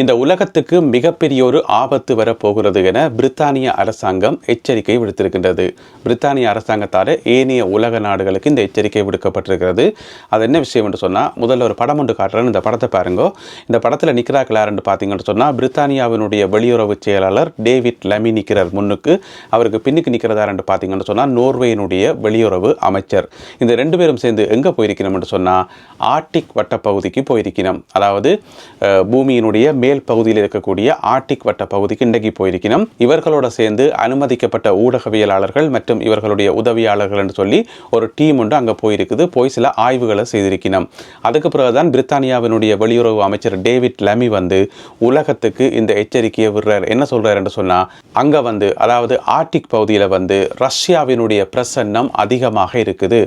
இந்த உலகத்துக்கு மிகப்பெரிய ஒரு ஆபத்து வரப்போகிறது என பிரித்தானிய அரசாங்கம் எச்சரிக்கை விடுத்திருக்கின்றது. பிரித்தானிய அரசாங்கத்தால் ஏனைய உலக நாடுகளுக்கு இந்த எச்சரிக்கை விடுக்கப்பட்டிருக்கிறது. அது என்ன விஷயம் என்று சொன்னால் முதல்ல ஒரு படம் ஒன்று காட்டுறேன் இந்த படத்தை பாருங்கோ. இந்த படத்தில் நிற்கிறா யாருன்னு பார்த்தீங்கன்னு சொன்னால் பிரித்தானியாவினுடைய வெளியுறவு செயலாளர் டேவிட் லெமி நிற்கிறார் முன்னுக்கு. அவருக்கு பின்னுக்கு நிற்கிறதாருன்னு பார்த்தீங்கன்னு சொன்னால் நோர்வேயினுடைய வெளியுறவு அமைச்சர். இந்த ரெண்டு பேரும் சேர்ந்து எங்கே போயிருக்கணும் என்று சொன்னால் ஆர்டிக் வட்டப்பகுதிக்கு போயிருக்கணும். அதாவது பூமியினுடைய மேல் பகுதியில் இருக்கக்கூடிய ஆர்டிக் வட்ட பகுதிக்கு இன்றைக்கு போயிருக்கணும் இவர்களோட சேர்ந்து அனுமதிக்கப்பட்ட ஊடகவியலாளர்கள் மற்றும் இவர்களுடைய உதவியாளர்கள் என்று சொல்லி ஒரு டீம் ஒன்று அங்கே போயிருக்குது. போய் சில ஆய்வுகளை செய்திருக்கணும் அதுக்கு பிறகுதான் பிரித்தானியாவினுடைய வெளியுறவு அமைச்சர் டேவிட் லமி வந்து உலகத்துக்கு இந்த எச்சரிக்கையை விடுறார். என்ன சொல்றார் என்று சொன்னா அங்க வந்து அதாவது ஆர்டிக் பகுதியில் வந்து ரஷ்யாவினுடைய பிரசன்னம் அதிகமாக இருக்குது.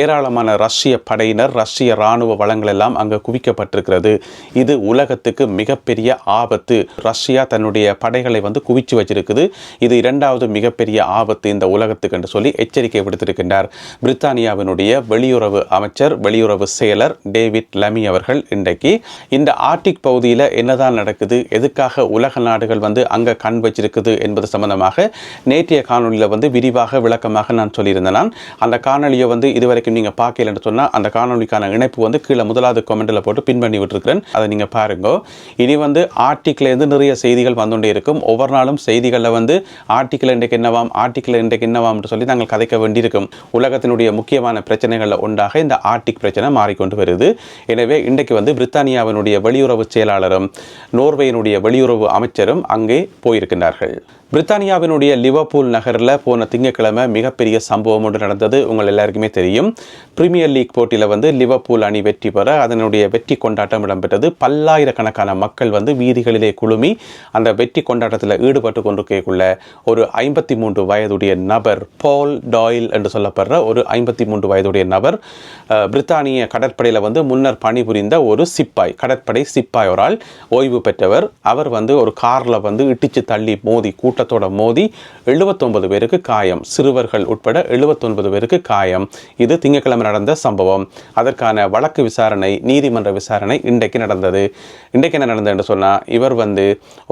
ஏராளமான ரஷ்ய படையினர் ரஷ்ய இராணுவ வளங்கள் எல்லாம் அங்கே குவிக்கப்பட்டிருக்கிறது. இது உலகத்துக்கு மிகப்பெரிய ஆபத்து. ரஷ்யா தன்னுடைய படைகளை வந்து குவிச்சு வச்சிருக்குது. இது இரண்டாவது மிகப்பெரிய ஆபத்து இந்த உலகத்துக்கு என்று சொல்லி எச்சரிக்கை விடுத்திருக்கின்றார். பிரித்தானியாவினுடைய வெளியுறவு அமைச்சர் வெளியுறவு செயலர் டேவிட் லமி அவர்கள் இன்றைக்கு இந்த ஆர்டிக் பகுதியில் என்னதான் நடக்குது எதுக்காக உலக நாடுகள் வந்து அங்கே கண் வச்சிருக்குது என்பது சம்பந்தமாக நேற்றைய காணொலியில் வந்து விரிவாக விளக்கமாக நான் சொல்லியிருந்தேன். நான் அந்த காணொலியை வந்து இதுவரைக்கும் நீங்கள் பார்க்கலன்னு சொன்னால் அந்த காணொலிக்கான இணைப்பு வந்து கீழே முதலாவது கமெண்ட்டில் போட்டு பின் பண்ணி விட்டுருக்கிறேன். அதை நீங்கள் பாருங்க. இனி வந்து ஆர்டிக்கிலேருந்து நிறைய செய்திகள் வந்துகிட்டே இருக்கும். ஒவ்வொரு நாளும் செய்திகளில் வந்து ஆர்டிக்கிள் இன்றைக்கு என்னவாம் ஆர்டிக்கிள் இன்றைக்கு என்னவாம்னு சொல்லி நாங்கள் கதைக்க வேண்டியிருக்கும். உலகத்தினுடைய முக்கியமான பிரச்சனைகளில் ஒன்றாக இந்த ஆர்டிக் பிரச்சனை மாறிக்கொண்டு வருது. எனவே இன்றைக்கு வந்து பிரித்தானியாவினுடைய வெளியுறவு செயலாளரும் நோர்வேயினுடைய வெளியுறவு அமைச்சரும் அங்கே போயிருக்கின்றார்கள். பிரித்தானியாவினுடைய லிவர்பூல் நகரில் போன திங்கட்கிழமை மிகப்பெரிய சம்பவம் ஒன்று நடந்தது. உங்கள் எல்லாருக்குமே தெரியும். பிரீமியர் லீக் போட்டியில் வந்து லிவர்பூல் அணி வெற்றி பெற அதனுடைய வெற்றி கொண்டாட்டம் இடம்பெற்றது. பல்லாயிரக்கணக்கான மக்கள் வந்து வீதிகளிலே குழுமி அந்த வெற்றி கொண்டாட்டத்தில் ஈடுபட்டு கொண்டிருக்கக்குள்ள ஒரு ஐம்பத்தி மூன்று வயதுடைய நபர் பால் டாயில் என்று சொல்லப்படுற ஒரு ஐம்பத்தி மூன்று வயதுடைய நபர் பிரித்தானிய கடற்படையில் வந்து முன்னர் பணிபுரிந்த ஒரு சிப்பாய் கடற்படை சிப்பாய் ஒரு ஆள் ஓய்வு பெற்றவர். அவர் வந்து ஒரு காரில் வந்து இட்டிச்சு தள்ளி மோதி கூட்டத்தோட மோதி எழுபத்தொன்பது பேருக்கு காயம். சிறுவர்கள் உட்பட எழுபத்தொன்பது பேருக்கு காயம். இது திங்கட்கிழமை நடந்த சம்பவம். அதற்கான வழக்கு விசாரணை நீதிமன்ற விசாரணை இன்றைக்கு நடந்தது. இன்றைக்கு என்ன நடந்தது என்று சொன்னால் இவர் வந்து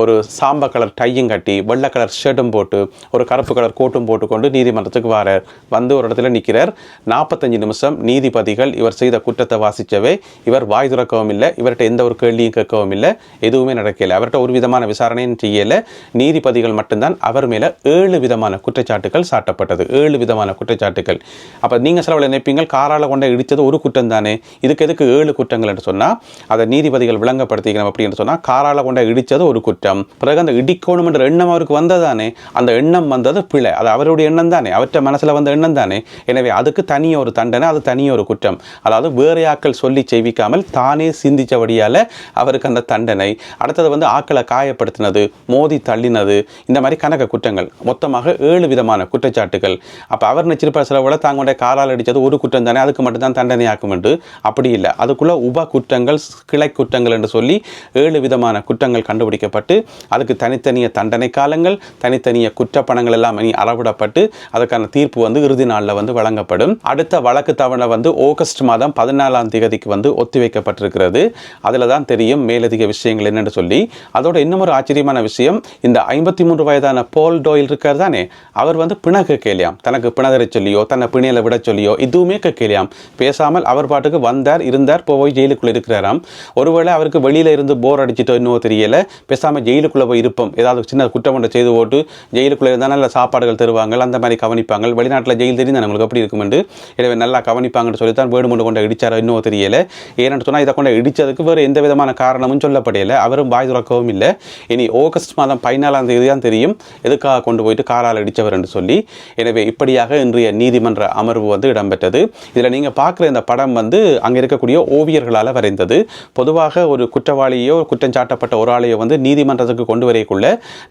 ஒரு சாம்ப கலர் டையும் கட்டி வெள்ளை கலர் ஷர்ட்டும் போட்டு ஒரு கருப்பு கலர் கோட்டும் போட்டுக்கொண்டு நீதிமன்றத்துக்கு வரார். வந்து ஒரு இடத்துல நிற்கிறார் நாற்பத்தஞ்சு நிமிஷம் நீதிபதிகள் இவர் செய்த குற்றத்தை வாசித்தவே இவர் வாய் திறக்கவும் இல்லை இவர்கிட்ட எந்த ஒரு கேள்வியும் கேட்கவும் இல்லை எதுவுமே நடக்கலை. அவர்கிட்ட ஒரு விதமான விசாரணையும் செய்யலை. நீதிபதிகள் மட்டும்தான் அவர் மேலே ஏழு விதமான குற்றச்சாட்டுகள் சாட்டப்பட்டது. ஏழு விதமான குற்றச்சாட்டுகள். அப்போ நீங்கள் சிலவில் நினைப்பீங்கள் காரால் கொண்ட இடித்தது ஒரு குற்றம் தானே இதுக்கு எதுக்கு ஏழு குற்றங்கள் என்று சொன்னால் அதை நீதிபதிகள் விளங்கப்படுத்திக்கணும் அப்படின்னு சொன்னால் காரால் கொண்ட இடித்தது ஒரு குற்றம். பிறகு அந்த இடிக்கணும் என்ற எண்ணம் அவருக்கு வந்ததானே? அந்த எண்ணம் வந்தது பிழை. அது அவருடைய எண்ணம் தானே? அவர்கிட்ட மனசில் வந்த எண்ணம் தானே? எனவே அதுக்கு தனிய ஒரு தண்டனை அது தனி ஒரு குற்றம். அதாவது வேறு ஆக்கள் சொல்லி செய்விக்காமல் தானே சிந்திச்சபடியால் அவருக்கு அந்த தண்டனை. அடுத்தது வந்து ஆக்களை காயப்படுத்தினது மோதி தள்ளினது இந்த மாதிரி கணக்க குற்றங்கள். மொத்தமாக ஏழு விதமான குற்றச்சாட்டுகள். அப்போ அவர் நினைச்சிருப்பார் சில விட தாங்களுடைய காலால் அடித்தது ஒரு குற்றம் தானே அதுக்கு மட்டும்தான் தண்டனையாக்கும் என்று. அப்படி இல்லை. அதுக்குள்ள உப குற்றங்கள் கிளை குற்றங்கள் என்று சொல்லி ஏழு விதம் விதமான குற்றங்கள் கண்டுபிடிக்கப்பட்டு அதுக்கு தனித்தனிய தண்டனை காலங்கள் தனித்தனிய குற்றப்பணங்கள் எல்லாம் இனி அளவிடப்பட்டு அதுக்கான தீர்ப்பு வந்து இறுதி நாளில் வந்து வழங்கப்படும். அடுத்த வழக்கு தவணை வந்து ஆகஸ்ட் மாதம் பதினாலாம் தேதிக்கு வந்து ஒத்திவைக்கப்பட்டிருக்கிறது. அதில் தான் தெரியும் மேலதிக விஷயங்கள் என்னென்னு சொல்லி. அதோட இன்னும் ஒரு ஆச்சரியமான விஷயம் இந்த ஐம்பத்தி மூன்று வயதான போல் டோயில் இருக்கார் தானே? அவர் வந்து பிண கேட்கலையாம். தனக்கு பிணதரை சொல்லியோ தன்னை பிணையில விட சொல்லியோ எதுவுமே கேட்கலையாம். பேசாமல் அவர் பாட்டுக்கு வந்தார் இருந்தார் போய் ஜெயிலுக்குள்ள இருக்கிறாராம். ஒருவேளை அவருக்கு வெளியில இருந்து போர் அடிச்சிட்டோ இன்னும் தெரியல. பேசாமல் ஜெயிலுக்குள்ளே போய் இருப்போம். ஏதாவது சின்ன குற்றம் ஒன்றை செய்து போட்டு ஜெயிலுக்குள்ளே இருந்தால் நல்ல சாப்பாடுகள் தருவாங்க அந்த மாதிரி கவனிப்பாங்க வெளிநாட்டில் ஜெயில் தெரியும் உங்களுக்கு எப்படி இருக்குமென்று எனவே நல்லா கவனிப்பாங்கன்னு சொல்லி தான் வேணுமென்று கொண்ட இடிச்சாரோ இன்னும் தெரியல. ஏன்னு சொன்னால் இதை கொண்டு இடித்ததுக்கு வேறு எந்த விதமான காரணமும் சொல்லப்படையில அவரும் வாய் துறக்கவும் இல்லை. இனி ஆகஸ்ட் மாதம் பதினாலாம் தேதி தான் தெரியும் எதுக்காக கொண்டு போயிட்டு காரால் அடித்தவர் என்று சொல்லி. எனவே இப்படியாக இன்றைய நீதிமன்ற அமர்வு வந்து இடம்பெற்றது. இதில் நீங்கள் பார்க்குற இந்த படம் வந்து அங்கே இருக்கக்கூடிய ஓவியர்களால் வரைந்தது. பொதுவாக ஒரு குற்றவாளியோ குற்ற குற்றம் சாட்டப்பட்ட ஒரு ஆளையை வந்து நீதிமன்றத்துக்கு கொண்டு வரைக்குள்ள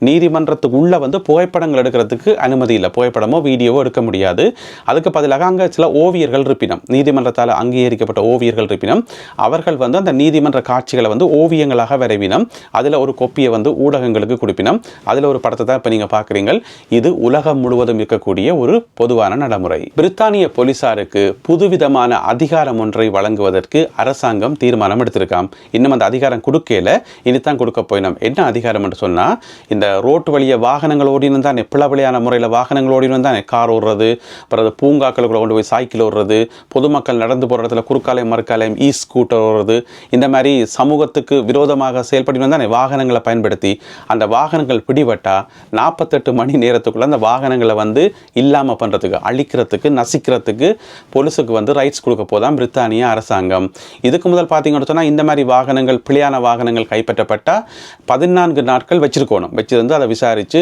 நீதிமன்றத்துக்குள்ள வந்து புகைப்படங்கள் எடுக்கிறதுக்கு அனுமதி இல்லை. புகைப்படமோ வீடியோவோ எடுக்க முடியாது. அதுக்கு பதிலாக அங்கே சில ஓவியர்கள் இருப்பினம். நீதிமன்றத்தால் அங்கீகரிக்கப்பட்ட ஓவியர்கள் இருப்பினம். அவர்கள் வந்து அந்த நீதிமன்ற காட்சிகளை வந்து ஓவியங்களாக வரைவினம். அதில் ஒரு கொப்பியை வந்து ஊடகங்களுக்கு கொடுப்பினம். அதில் ஒரு படத்தை தான் இப்போ நீங்கள் பார்க்குறீங்க இது உலகம் முழுவதும் இருக்கக்கூடிய ஒரு பொதுவான நடைமுறை. பிரித்தானிய போலீசாருக்கு புதுவிதமான அதிகாரம் ஒன்றை வழங்குவதற்கு அரசாங்கம் தீர்மானம் எடுத்திருக்காம். இன்னும் அந்த அதிகாரம் கொடுக்கல. இனித்தான் கொடுக்க போயினோம். என்ன அதிகாரம் என்று சொன்னால் இந்த ரோட்டு வழியை வாகனங்கள் ஓடினு தானே பிளவிளையான முறையில் வாகனங்கள் ஓடினு தானே கார் ஓடுறது அப்புறம் பூங்காக்களுக்குள்ள கொண்டு போய் சைக்கிள் ஓடுறது பொதுமக்கள் நடந்து போகிற இடத்துல குறுக்காலையும் மறுக்காலயம் இ ஸ்கூட்டர் ஓடுறது இந்த மாதிரி சமூகத்துக்கு விரோதமாக செயல்பட்டு தானே வாகனங்களை பயன்படுத்தி அந்த வாகனங்கள் பிடிபட்டால் நாற்பத்தெட்டு மணி நேரத்துக்குள்ள அந்த வாகனங்களை வந்து இல்லாமல் பண்ணுறதுக்கு அழிக்கிறதுக்கு நசிக்கிறதுக்கு போலீஸுக்கு வந்து ரைட்ஸ் கொடுக்க போதான் பிரித்தானிய அரசாங்கம். இதுக்கு முதல் பார்த்தீங்கன்னு சொன்னால் இந்த மாதிரி வாகனங்கள் பிழையான வாகனங்கள் கைப்பற்றப்பட்டால் பதினான்கு நாட்கள் வச்சிருக்கணும். வச்சிருந்து அதை விசாரித்து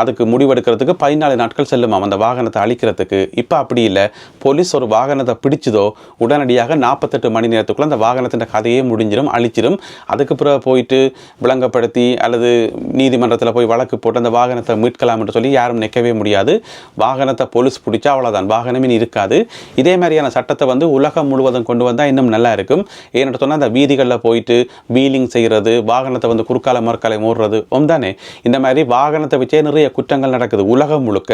அதுக்கு முடிவெடுக்கிறதுக்கு பதினாலு நாட்கள் செல்லுமாம். அந்த வாகனத்தை அழிக்கிறதுக்கு. இப்போ அப்படி இல்லை. போலீஸ் ஒரு வாகனத்தை பிடிச்சதோ உடனடியாக நாற்பத்தெட்டு மணி நேரத்துக்குள்ளே அந்த வாகனத்தின் கதையே முடிஞ்சிடும் அழிச்சிடும் அதுக்கு பிறகு போயிட்டு விளங்கப்படுத்தி அல்லது நீதிமன்றத்தில் போய் வழக்கு போட்டு அந்த வாகனத்தை மீட்கலாம் என்று சொல்லி யாரும் நிற்கவே முடியாது. வாகனத்தை போலீஸ் பிடிச்சா அவ்வளோதான் வாகனமே இருக்காது. இதே மாதிரியான சட்டத்தை வந்து உலகம் முழுவதும் கொண்டு வந்தால் இன்னும் நல்லா இருக்கும். ஏன்னு சொன்னால் அந்த வீதிகளில் போயிட்டு வீலிங் செய்கிறது வாகனத்தை வந்து குறுக்கால மறுக்காலை மூடுறது தானே? இந்த மாதிரி வாகனத்தை வச்சே நிறைய குற்றங்கள் நடக்குது உலகம் முழுக்க.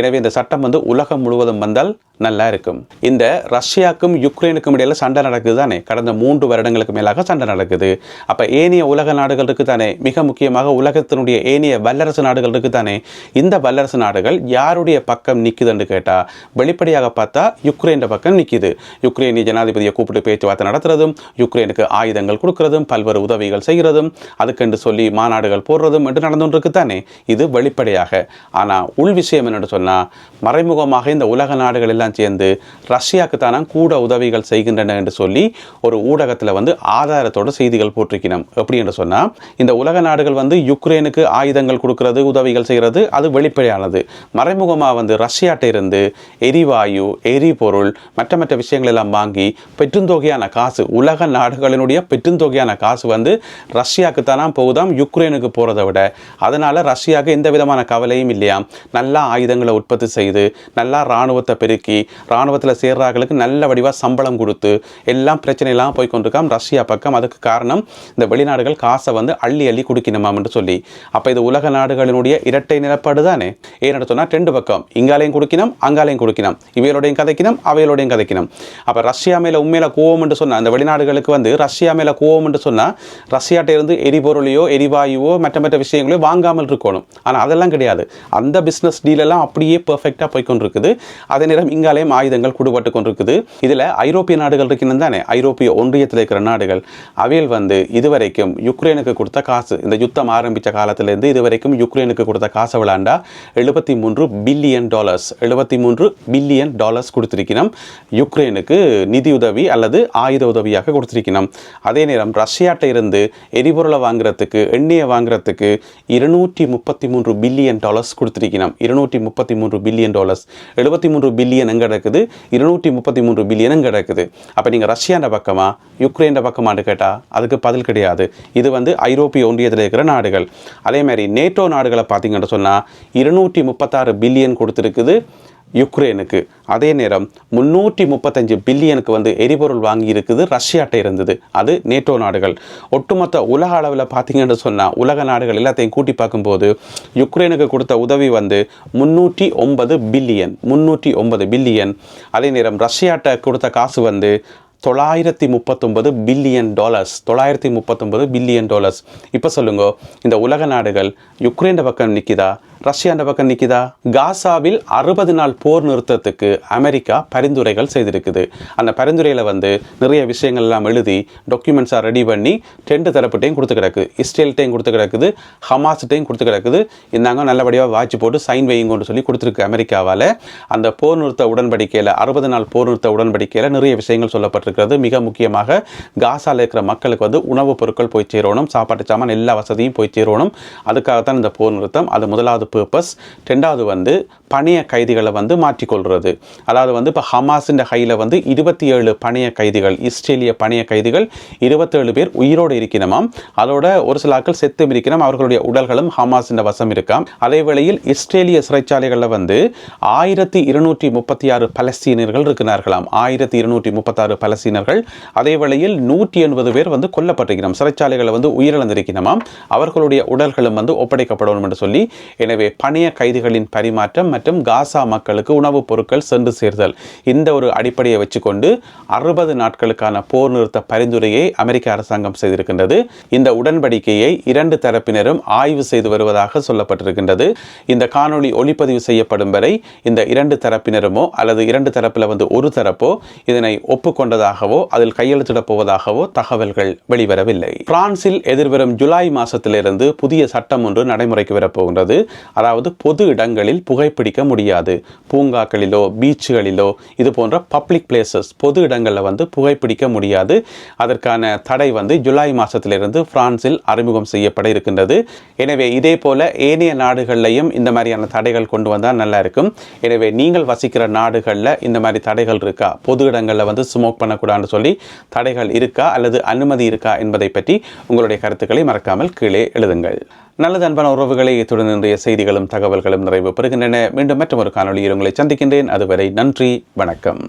எனவே இந்த சட்டம் வந்து உலகம் முழுவதும் வந்தால் நல்லா இருக்கும். இந்த ரஷ்யாவுக்கும் யுக்ரைனுக்கும் இடையில சண்டை நடக்குது தானே? கடந்த மூன்று வருடங்களுக்கு மேலாக சண்டை நடக்குது. அப்போ ஏனைய உலக நாடுகள் இருக்குதானே மிக முக்கியமாக உலகத்தினுடைய ஏனைய வல்லரசு நாடுகள் இருக்கு தானே? இந்த வல்லரசு நாடுகள் யாருடைய பக்கம் நிற்குதுன்னு கேட்டால் வெளிப்படையாக பார்த்தா யுக்ரைன் பக்கம் நிற்கிது யுக்ரைனிய ஜனாதிபதியை கூப்பிட்டு பேச்சுவார்த்தை நடத்துறதும் யுக்ரைனுக்கு ஆயுதங்கள் கொடுக்கறதும் பல்வேறு உதவிகள் செய்கிறதும் அதுக்கென்று சொல்லி மாநாடுகள் போடுறதும் என்று நடந்துகிட்டு தானே இது வெளிப்படையாக. ஆனால் உள் விஷயம் என்னென்னு சொன்னால் மறைமுகமாக இந்த உலக நாடுகள் எல்லாம் சேர்ந்து ரஷ்யாவுக்கு தானே கூட உதவிகள் செய்கின்றன என்று சொல்லி ஒரு ஊடகத்தில் வந்து ஆதாரத்தோட செய்திகள் போட்டிருக்கணும் எப்படி என்று சொன்னால் இந்த உலக நாடுகள் வந்து யுக்ரைனுக்கு ஆயுதங்கள் கொடுக்கறது உதவிகள் செய்கிறது அது வெளிப்படையானது. மறைமுகமாக வந்து ரஷ்யாட்ட இருந்து எரிவாயு எரிபொருள் மற்ற மற்ற விஷயங்கள் எல்லாம் வாங்கி பெருந்தொகையான காசு உலக நாடுகளினுடைய பெருந்தொகையான காசு வந்து ரஷ்யாவுக்கு தானே போகுதாம் யுக்ரைனுக்கு போகிறத விட. அதனால் ரஷ்யாவுக்கு எந்த விதமான கவலையும் இல்லையாம் நல்லா ஆயுதங்களை உற்பத்தி செய்து நல்லா இராணுவத்தை பெருக்கி இராணுவத்தில் சேர்றாங்களுக்கு நல்ல வடிவாக சம்பளம் கொடுத்து எல்லாம் பிரச்சனையெல்லாம் போய் கொண்டிருக்காம். ரஷ்யா பக்கம் அதுக்கு காரணம் இந்த வெளிநாடுகள் காசை வந்து அள்ளி அள்ளி குடிக்கணுமாம் என்று சொல்லி. அப்போ இது உலக நாடுகளினுடைய இரட்டை நிலப்பாடு தானே ஏன்னு சொன்னால் ரெண்டு பக்கம். இங்காலையும் கொடுக்கணும் அங்காலையும் கொடுக்கணும். இவையோடையும் கதைக்கணும் அவையோடையும் கதைக்கணும். அப்போ ரஷ்யா மேலே உண்மையில கோவம் என்று சொன்னால் அந்த வெளிநாடுகளுக்கு வந்து ரஷ்யா மேலே கோவம் என்று சொன்னால் ரஷ்யாட்ட இருந்து எரிபொருளையோ எரிவாயுவோ மற்ற மற்ற விஷயங்களையோ வாங்காமல் இருக்கணும். ஆனால் அதெல்லாம் கிடையாது. அந்த பிஸ்னஸ் டீலெல்லாம் அப்படியே பெர்ஃபெக்டாக போய்கொண்டிருக்குது அதே நேரம் இங்காலையும் ஆயுதங்கள் குடுபட்டு கொண்டிருக்குது. இதில் ஐரோப்பிய நாடுகள் இருக்கணும் தானே? ஐரோப்பிய ஒன்றியத்தில் இருக்கிற நாடுகள் அவையில் வந்து இதுவரைக்கும் யுக்ரைனுக்கு கொடுத்த காசு இந்த யுத்தம் ஆரம்பித்த காலத்திலேருந்து இதுவரைக்கும் யுக்ரைனுக்கு கொடுத்த காசை விளாண்டா எழுபத்தி மூன்று பில்லியன் டாலர்ஸ் எழுபத்தி மூன்று பில்லியன் டாலர்ஸ் கொடுத்திருக்கணும். யுக்ரைனுக்கு நிதியுதவி அல்லது ஆயுத உதவியாக கொடுத்திருக்கணும். அதே நேரம் ரஷ்யாட்ட இருந்து எரிபொருளை வாங்குறதுக்கு எண்ணெயை வாங்குறதுக்கு இருநூற்றி முப்பத்தி மூன்று பில்லியன் டாலர்ஸ் கொடுத்துருக்கணும் இருநூற்றி முப்பத்தி மூன்று பில்லியன் டாலர்ஸ் எழுபத்தி மூன்று பில்லியன் எங்கே கிடக்குது இருநூற்றி முப்பத்தி மூன்று பில்லியன் எங்கே கிடக்குது அப்போ நீங்கள் ரஷ்யாண்ட பக்கமா யுக்ரைன் பக்கமான்னு கேட்டால் அதுக்கு பதில் கிடையாது. இது வந்து ஐரோப்பிய ஒன்றியத்தில் இருக்கிற நாடுகள். அதே மாதிரி நேட்டோ நாடுகளை பார்த்தீங்கன்னு சொன்னால் இருநூற்றி முப்பத்தாறு பில்லியன் கொடுத்துருக்குது. யுக்ரைனுக்கு. அதே நேரம் முன்னூற்றி முப்பத்தஞ்சு பில்லியனுக்கு வந்து எரிபொருள் வாங்கி இருக்குது ரஷ்யாட்ட இருந்தது. அது நேட்டோ நாடுகள். ஒட்டுமொத்த உலக அளவில் பார்த்தீங்கன்னு சொன்னால் உலக நாடுகள் எல்லாத்தையும் கூட்டி பார்க்கும்போது யுக்ரைனுக்கு கொடுத்த உதவி வந்து முன்னூற்றி ஒன்பது பில்லியன் முன்னூற்றி ஒன்பது பில்லியன். அதே நேரம் ரஷ்யாட்ட கொடுத்த காசு வந்து தொள்ளாயிரத்தி முப்பத்தொன்பது பில்லியன் டாலர்ஸ் தொள்ளாயிரத்தி முப்பத்தொன்பது பில்லியன் டாலர்ஸ். இப்போ சொல்லுங்க இந்த உலக நாடுகள் யுக்ரைன் பக்கம் நிற்கிதா ரஷ்யா அந்த பக்கம் நிற்கிதா காசாவில் அறுபது நாள் போர் நிறுத்தத்துக்கு அமெரிக்கா பரிந்துரைகள் செய்திருக்குது. அந்த பரிந்துரையில் வந்து நிறைய விஷயங்கள் எல்லாம் எழுதி டாக்குமெண்ட்ஸாக ரெடி பண்ணி டென்ட் தரப்புட்டையும் கொடுத்து கிடக்கு. இஸ்ரேல்கிட்டையும் கொடுத்து கிடக்குது. ஹமாஸ்கிட்டையும் கொடுத்து கிடக்குது. இந்தாங்க நல்லபடியாக வாட்ச் போட்டு சைன் வையுங்கன்னு சொல்லி கொடுத்துருக்கு அமெரிக்காவால். அந்த போர் நிறுத்த உடன்படிக்கையில் அறுபது நாள் போர் நிறுத்த உடன்படிக்கையில் நிறைய விஷயங்கள் சொல்லப்பட்டிருக்கிறது. மிக முக்கியமாக காசாவில் இருக்கிற மக்களுக்கு வந்து உணவுப் பொருட்கள் போய் சேரணும். சாப்பாட்டு சாமான் எல்லா வசதியும் போய் சேரணும். அதுக்காகத்தான் இந்த போர் நிறுத்தம். அது முதலாவது பர்பஸ் ரெண்டாவது வந்து பணைய கைதிகளை வந்து மாற்றிக்கொள்கிறது அதாவது வந்து இப்போ ஹமாஸின் கையில் வந்து இருபத்தி ஏழு பணைய கைதிகள் இஸ்ரேலிய பணைய கைதிகள் இருபத்தேழு பேர் உயிரோடு இருக்கணுமாம் அதோட ஒரு சில ஆட்கள் செத்தும் இருக்கணும் அவர்களுடைய உடல்களும் ஹமாஸின் வசம் இருக்காம். அதே வேளையில் இஸ்ரேலிய சிறைச்சாலைகளில் வந்து ஆயிரத்தி இருநூற்றி முப்பத்தி ஆறு பலஸ்தீனியர்கள் இருக்கிறார்களாம். ஆயிரத்தி இருநூற்றி முப்பத்தாறு பலஸ்தீனர்கள் அதே வேளையில் நூற்றி எண்பது பேர் வந்து கொல்லப்பட்டிருக்கிறோம் சிறைச்சாலைகளை வந்து உயிரிழந்திருக்கணுமாம் அவர்களுடைய உடல்களும் வந்து ஒப்படைக்கப்படணும் என்று சொல்லி. எனவே எனவே பணைய கைதிகளின் பரிமாற்றம் மற்றும் காசா மக்களுக்கு உணவுப் பொருட்கள் சென்று சேர்தல். இந்த ஒரு அடிப்படையை வச்சுக்கொண்டு அறுபது நாட்களுக்கான போர் நிறுத்த பரிந்துரையை அமெரிக்க அரசாங்கம் செய்திருக்கின்றது. இந்த உடன்படிக்கையை இரண்டு தரப்பினரும் ஆய்வு செய்து வருவதாக சொல்லப்பட்டிருக்கின்றது. இந்த காணொளி ஒளிப்பதிவு செய்யப்படும் வரை இந்த இரண்டு தரப்பினருமோ அல்லது இரண்டு தரப்பில் வந்து ஒரு தரப்போ இதனை ஒப்புக்கொண்டதாகவோ அதில் கையெழுத்திடப் போவதாகவோ தகவல்கள் வெளிவரவில்லை. பிரான்சில் எதிர்வரும் ஜூலை மாதத்திலிருந்து புதிய சட்டம் ஒன்று நடைமுறைக்கு வரப்போகின்றது அதாவது பொது இடங்களில் புகைப்பிடிக்க முடியாது. பூங்காக்களிலோ பீச்சுகளிலோ இது போன்ற பப்ளிக் பிளேசஸ் பொது இடங்களில் வந்து புகைப்பிடிக்க முடியாது. அதற்கான தடை வந்து ஜூலை மாதத்திலிருந்து பிரான்சில் அறிமுகம் செய்யப்பட இருக்கின்றது. எனவே இதே போல ஏனைய நாடுகள்லையும் இந்த மாதிரியான தடைகள் கொண்டு வந்தால் நல்லா இருக்கும். எனவே நீங்கள் வசிக்கிற நாடுகளில் இந்த மாதிரி தடைகள் இருக்கா? பொது இடங்களில் வந்து ஸ்மோக் பண்ணக்கூடாதுன்னு சொல்லி தடைகள் இருக்கா? அல்லது அனுமதி இருக்கா? என்பதை பற்றி உங்களுடைய கருத்துக்களை மறக்காமல் கீழே எழுதுங்கள். நல்லது அன்பான உறவுகளை இத்துடன் இன்றைய செய்திகளும் தகவல்களும் நிறைவு பெறுகின்றன. மீண்டும் மற்றொரு காணொலியில் உங்களை சந்திக்கின்றேன். அதுவரை நன்றி வணக்கம்.